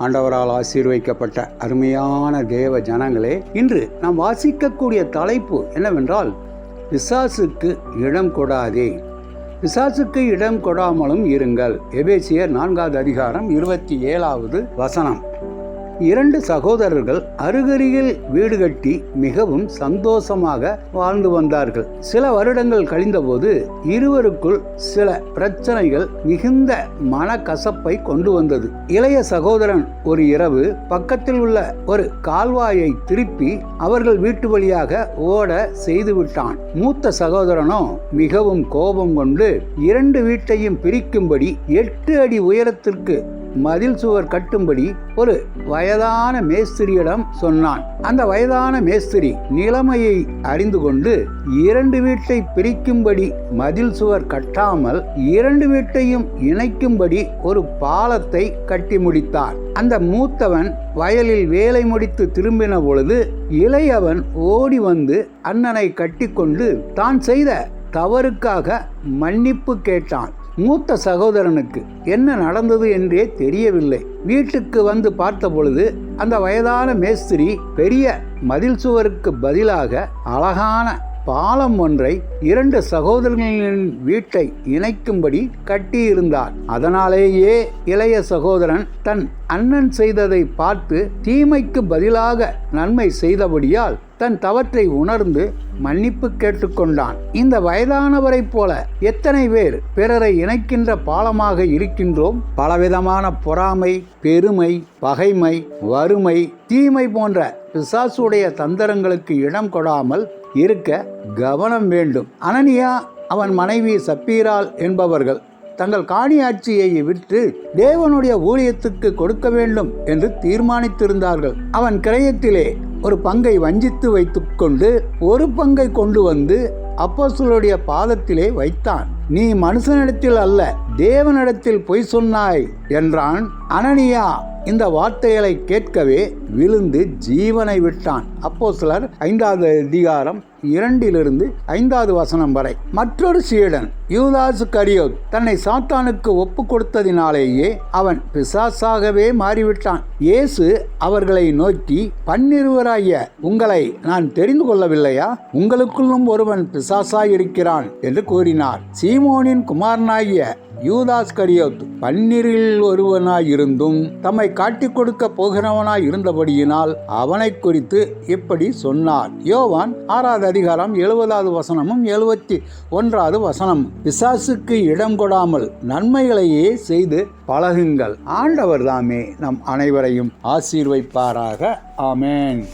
ஆண்டவரால் ஆசீர்வைக்கப்பட்ட அருமையான தேவ ஜனங்களே இன்று நாம் வாசிக்கக்கூடிய தலைப்பு என்னவென்றால் பிசாசுக்கு இடம் கொடாதே. பிசாசுக்கு இடம் கொடாமலும் இருங்கள். எபேசியர் நான்காவது அதிகாரம் இருபத்தி ஏழாவது வசனம். இரண்டு சகோதரர்கள் அருகருகில் வீடு கட்டி மிகவும் சந்தோஷமாக வாழ்ந்து வந்தார்கள். சில வருடங்கள் கழிந்தபோது இருவருக்குள் சில பிரச்சனைகள் மிகுந்த மனக்கசப்பை கொண்டு வந்தது. இளைய சகோதரன் ஒரு இரவு பக்கத்தில் உள்ள ஒரு கால்வாயை திருப்பி அவர்கள் வீட்டு வழியாக ஓட செய்துவிட்டான் மூத்த சகோதரனோ மிகவும் கோபம் கொண்டு இரண்டு வீட்டையும் பிரிக்கும்படி எட்டு அடி உயரத்திற்கு மதில் சுவர் கட்டும்படி ஒரு வயதான மேஸ்திரியிடம் சொன்னான். அந்த வயதான மேஸ்திரி நிலைமையை அறிந்து கொண்டு இரண்டு வீட்டை பிரிக்கும்படி மதில் சுவர் கட்டாமல் இரண்டு வீட்டையும் இணைக்கும்படி ஒரு பாலத்தை கட்டி முடித்தார். அந்த மூத்தவன் வயலில் வேலை முடித்து திரும்பின பொழுது இளையவன் ஓடி வந்து அண்ணனை கட்டிக்கொண்டு தான் செய்த தவறுக்காக மன்னிப்பு கேட்டான். மூத்த சகோதரனுக்கு என்ன நடந்தது என்றே தெரியவில்லை. வீட்டுக்கு வந்து பார்த்த பொழுது அந்த வயதான மேஸ்திரி பெரிய மதில் சுவருக்கு பதிலாக அழகான பாலம் ஒன்றை இரண்டு சகோதரர்களின் வீட்டை இணைக்கும்படி கட்டியிருந்தார். அதனாலேயே இளைய சகோதரன் தன் அண்ணன் செய்ததை பார்த்து தீமைக்கு பதிலாக நன்மை செய்தபடியால் தன் தவற்றை உணர்ந்து மன்னிப்பு கேட்டுக்கொண்டான். இந்த வயதானவரைப் போல எத்தனை பேர் பிறரை இணைக்கின்ற பாலமாக இருக்கின்றோம்? பலவிதமான பொறாமை பெருமை பகைமை வறுமை தீமை போன்ற பிசாசுடைய தந்திரங்களுக்கு இடம் கொடாமல் இருக்க கவனம் வேண்டும். அனனியா அவன் மனைவி சப்பீரால் என்பவர்கள் தங்கள் காணியாட்சியை விற்று தேவனுடைய ஊழியத்துக்கு கொடுக்க வேண்டும் என்று தீர்மானித்திருந்தார்கள். அவன் கிரயத்திலே ஒரு பங்கை வஞ்சித்து வைத்துக்கொண்டு ஒரு பங்கை கொண்டு வந்து அப்போஸ்தலருடைய பாதத்திலே வைத்தான். நீ மனுஷனிடத்தில் அல்ல தேவனிடத்தில் பொய் சொன்னாய் என்றான் அனனியா. இந்த வார்த்தைகளை கேட்கவே விழுந்து ஜீவனை விட்டான். அப்போ சிலர் ஐந்தாவது அதிகாரம் இரண்டிலிருந்து ஐந்தாவது வசனம் வரை. மற்றொரு சீடன் யூதாசு கரியோத் தன்னை சாத்தானுக்கு ஒப்பு கொடுத்ததினாலேயே அவன் பிசாசாகவே மாறிவிட்டான். இயேசு அவர்களை நோக்கி பன்னிருவராய உங்களை நான் தெரிந்து கொள்ளவில்லையா? உங்களுக்குள்ளும் ஒருவன் பிசாசாயிருக்கிறான் என்று கூறினார். சீமோனின் குமாரனாகிய யூதாஸ் கரியோத் பன்னிரில் ஒருவனாயிருந்தும் தம்மை காட்டிக் கொடுக்க போகிறவனாய் இருந்தபடியினால் அவனை குறித்து இப்படி சொன்னார். யோவான் ஆறாவது அதிகாரம் எழுபதாவது வசனமும் எழுபத்தி ஒன்றாவது வசனம். பிசாசுக்கு இடம் கொடாமல் நன்மைகளையே செய்து பழகுங்கள். ஆண்டவர் தாமே நம் அனைவரையும் ஆசீர்வைப்பாராக. ஆமேன்.